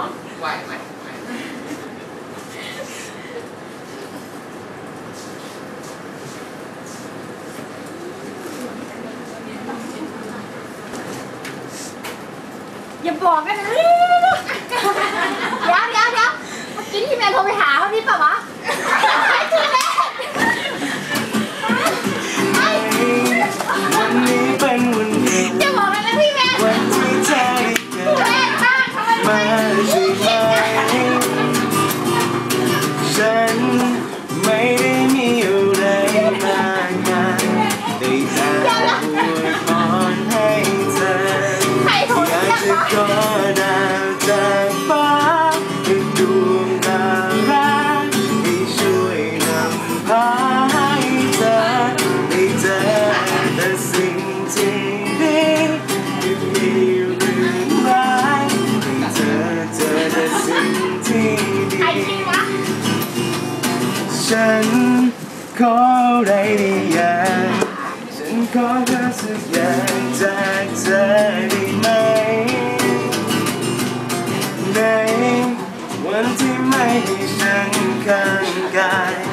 องไหวไหมอย่าบอกกันนะ ไม่ได้มีอะไรมากมายแต่อวยพรให้เธอใครโทรอยากจะวะขอด ฉัน ขออะไรดีอย่างฉันขอแค่สักอย่างจากเธอได้ไหมในวันที่ไม่ให้ฉันข้างกาย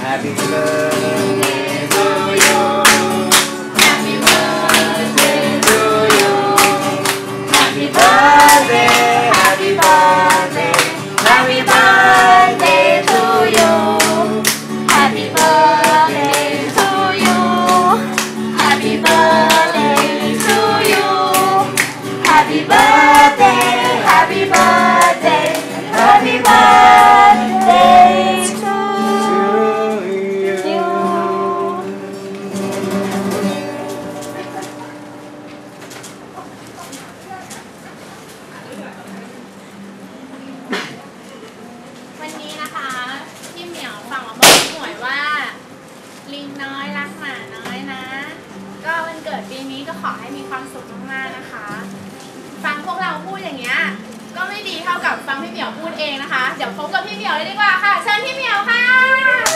Happy birthday Happy birthday Happy birthday Happy birthday to you. วันนี้นะคะพี่เหมียวฝากมาบอกหน่วยว่า ลิงน้อยรักหมาน้อยนะ ก็วันเกิดปีนี้ก็ขอให้มีความสุขมากๆนะคะ ฟังพวกเราพูดอย่างเงี้ยก็ไม่ดีเท่ากับฟังพี่เหมียวพูดเองนะคะ เดี๋ยวพบกับพี่เหมียวเลยดีกว่าค่ะ เชิญพี่เหมียวค่ะ